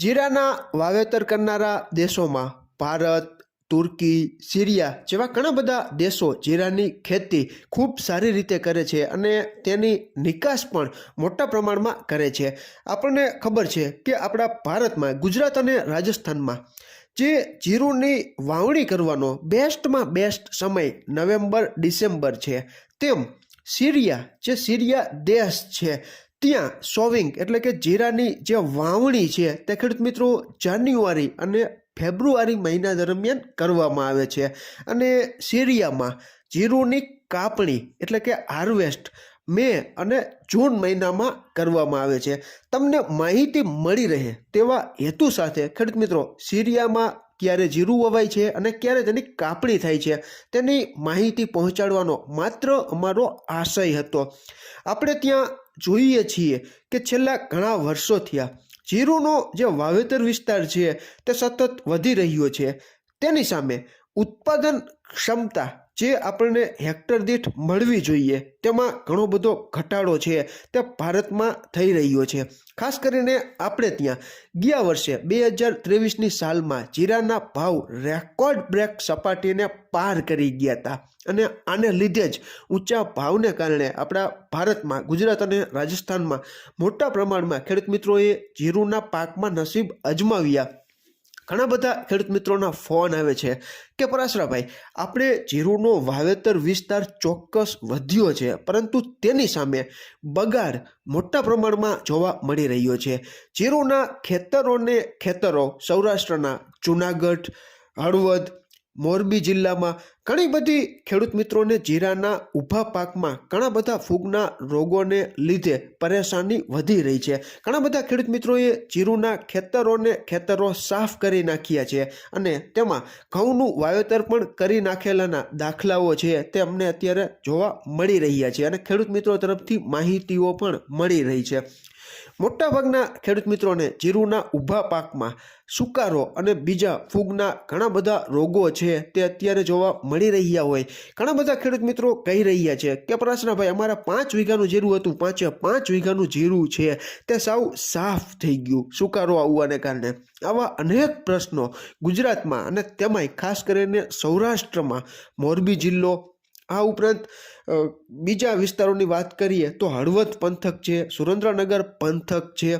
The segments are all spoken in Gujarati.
જીરાના વાવેતર કરનારા દેશોમાં ભારત, તુર્કી, સિરિયા જેવા ઘણા બધા દેશો જીરાની ખેતી ખૂબ સારી રીતે કરે છે અને તેની નિકાસ પણ મોટા પ્રમાણમાં કરે છે. આપણને ખબર છે કે આપણા ભારતમાં, ગુજરાત અને રાજસ્થાનમાં જે જીરુની વાવણી કરવાનો બેસ્ટમાં બેસ્ટ સમય નવેમ્બર, ડિસેમ્બર છે, તેમ સિરિયા, જે સિરિયા દેશ છે ત્યાં સોવિંગ એટલે કે જીરાની જે વાવણી છે તે ખેડૂત મિત્રો જાન્યુઆરી અને ફેબ્રુઆરી મહિના દરમિયાન કરવામાં આવે છે. અને સિરિયામાં જીરુની કાપણી એટલે કે હાર્વેસ્ટ મે અને જૂન મહિનામાં કરવામાં આવે છે. તમને માહિતી મળી રહે તેવા હેતુ સાથે ખેડૂત મિત્રો સિરિયામાં ક્યારે જીરું વવાય છે અને ક્યારે તેની કાપણી થાય છે, તેની માહિતી પહોંચાડવાનો માત્ર અમારો આશય હતો. આપણે ત્યાં જોઈએ છીએ કે છેલ્લા ઘણા વર્ષો થયા, જીરુનો જે વાવેતર વિસ્તાર છે તે સતત વધી રહ્યો છે. તેની સામે ઉત્પાદન ક્ષમતા જે આપણને હેક્ટર દીઠ મળવી જોઈએ. તેમાં ઘણો બધો ઘટાડો છે. તે ભારતમાં થઈ રહ્યો છે. ખાસ કરીને આપણે ત્યાં ગયા વર્ષે બે હજાર ત્રેવીસની સાલમાં જીરાના ભાવ રેકોર્ડ બ્રેક સપાટીને પાર કરી ગયા હતા અને આને લીધે જ ઊંચા ભાવને કારણે આપણા ભારતમાં, ગુજરાત અને રાજસ્થાનમાં મોટા પ્રમાણમાં ખેડૂત મિત્રોએ જીરુના પાકમાં નસીબ અજમાવ્યા. ઘણા બધા ખેડૂત મિત્રોના ફોન આવે છે કે પરાશરાભાઈ, આપણે જીરુનો વાવેતર વિસ્તાર ચોક્કસ વધ્યો છે, પરંતુ તેની સામે બગાડ મોટા પ્રમાણમાં જોવા મળી રહ્યો છે. જીરુના ખેતરોને ખેતરો સૌરાષ્ટ્રના જુનાગઢ, હળવદ મોરબી જિલ્લામાં ઘણી બધી ખેડૂત મિત્રોને જીરાના ઊભા પાકમાં ઘણા બધા ફૂગના રોગોને લીધે પરેશાની વધી રહી છે. ઘણા બધા ખેડૂત મિત્રોએ જીરુના ખેતરોને ખેતરો સાફ કરી નાખ્યા છે અને તેમાં ઘઉંનું વાવેતર પણ કરી નાખેલાના દાખલાઓ છે તે અમને અત્યારે જોવા મળી રહ્યા છે અને ખેડૂત મિત્રો તરફથી માહિતીઓ પણ મળી રહી છે. મોટાભાગના ખેડૂત મિત્રોને જીરુના ઊભા પાકમાં સુકારો અને બીજા ફૂગના ઘણા બધા રોગો છે તે અત્યારે જોવા મળી રહ્યા હોય. ઘણા બધા ખેડૂત મિત્રો કહી રહ્યા છે કે પરાશનાભાઈ અમારા પાંચ વીઘાનું જીરું હતું, પાંચે પાંચ વીઘાનું જીરું છે. તે સાવ સાફ થઈ ગયું સુકારો આવવાને કારણે. આવા અનેક પ્રશ્નો ગુજરાતમાં અને તેમાંય ખાસ કરીને સૌરાષ્ટ્રમાં મોરબી જિલ્લો આ ઉપરાંત બીજા વિસ્તારોની વાત કરીએ તો હળવદ પંથક છે સુરેન્દ્રનગર પંથક છે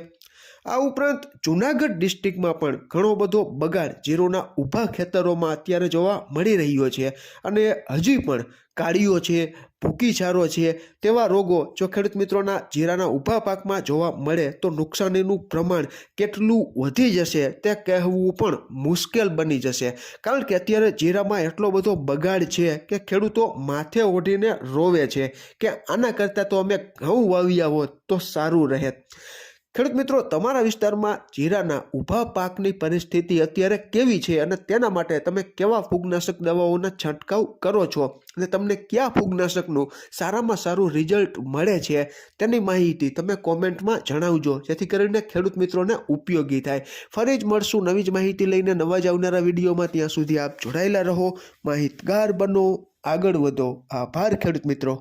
આ ઉપરાંત જુનાગઢ ડિસ્ટ્રિક્ટમાં પણ ઘણો બધો બગાડ જીરોના ઊભા ખેતરોમાં અત્યારે જોવા મળી રહ્યો છે. અને હજી પણ કાળીઓ છે ભૂકીચારો છે, તેવા રોગો જો ખેડૂત મિત્રોના જીરાના ઊભા પાકમાં જોવા મળે તો નુકસાનીનું પ્રમાણ કેટલું વધી જશે તે કહેવું પણ મુશ્કેલ બની જશે. કારણ કે અત્યારે જીરામાં એટલો બધો બગાડ છે કે ખેડૂતો માથે ઓઢીને રોવે છે કે આના કરતાં તો અમે ઘઉં વાવ્યા હોત તો સારું રહેત. ખેડૂત મિત્રો, તમારા વિસ્તારમાં જીરાના ઊભા પાકની પરિસ્થિતિ અત્યારે કેવી છે અને તેના માટે તમે કેવા ફૂગનાશક દવાઓના છંટકાવ કરો છો અને તમને કયા ફૂગનાશકનું સારામાં સારું રિઝલ્ટ મળે છે તેની માહિતી તમે કોમેન્ટમાં જણાવજો, જેથી કરીને ખેડૂત મિત્રોને ઉપયોગી થાય. ફરી જ મળશું નવી જ માહિતી લઈને નવા જ આવનારા વિડીયોમાં. ત્યાં સુધી આપ જોડાયેલા રહો. માહિતગાર બનો. આગળ વધો. આભાર ખેડૂત મિત્રો.